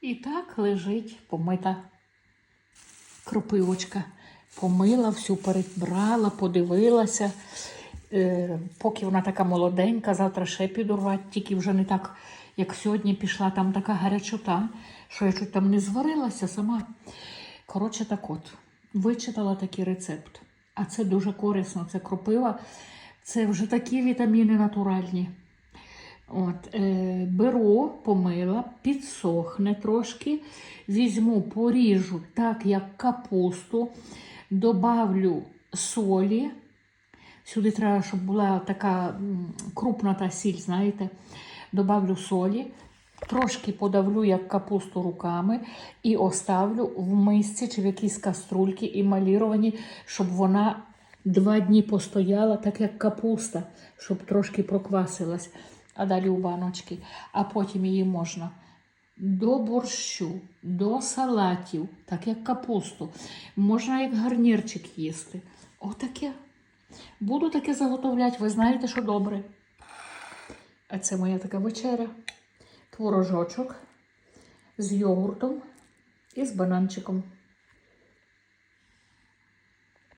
І так лежить помита кропивочка. Помила, всю перебрала, подивилася. Е, поки вона така молоденька, завтра ще піду рвати, тільки вже не так, як сьогодні пішла, там така гарячота, що я чуть там не зварилася сама. Коротше, так от, вичитала такий рецепт. А це дуже корисно, це кропива, це вже такі вітаміни натуральні. От, е, беру, помила, підсохне трошки, візьму, поріжу так, як капусту, добавлю солі. Сюди треба, щоб була така крупна та сіль, знаєте. Добавлю солі, трошки подавлю як капусту руками і оставлю в мисці чи в якійсь каструльці емаліровані, щоб вона два дні постояла, так як капуста, щоб трошки проквасилась, а далі у баночки. А потім її можна до борщу, до салатів, так як капусту. Можна як гарнірчик їсти. Отаке. Буду таке заготовляти, ви знаєте, що добре. А це моя така вечеря. Творожочок з йогуртом і з бананчиком.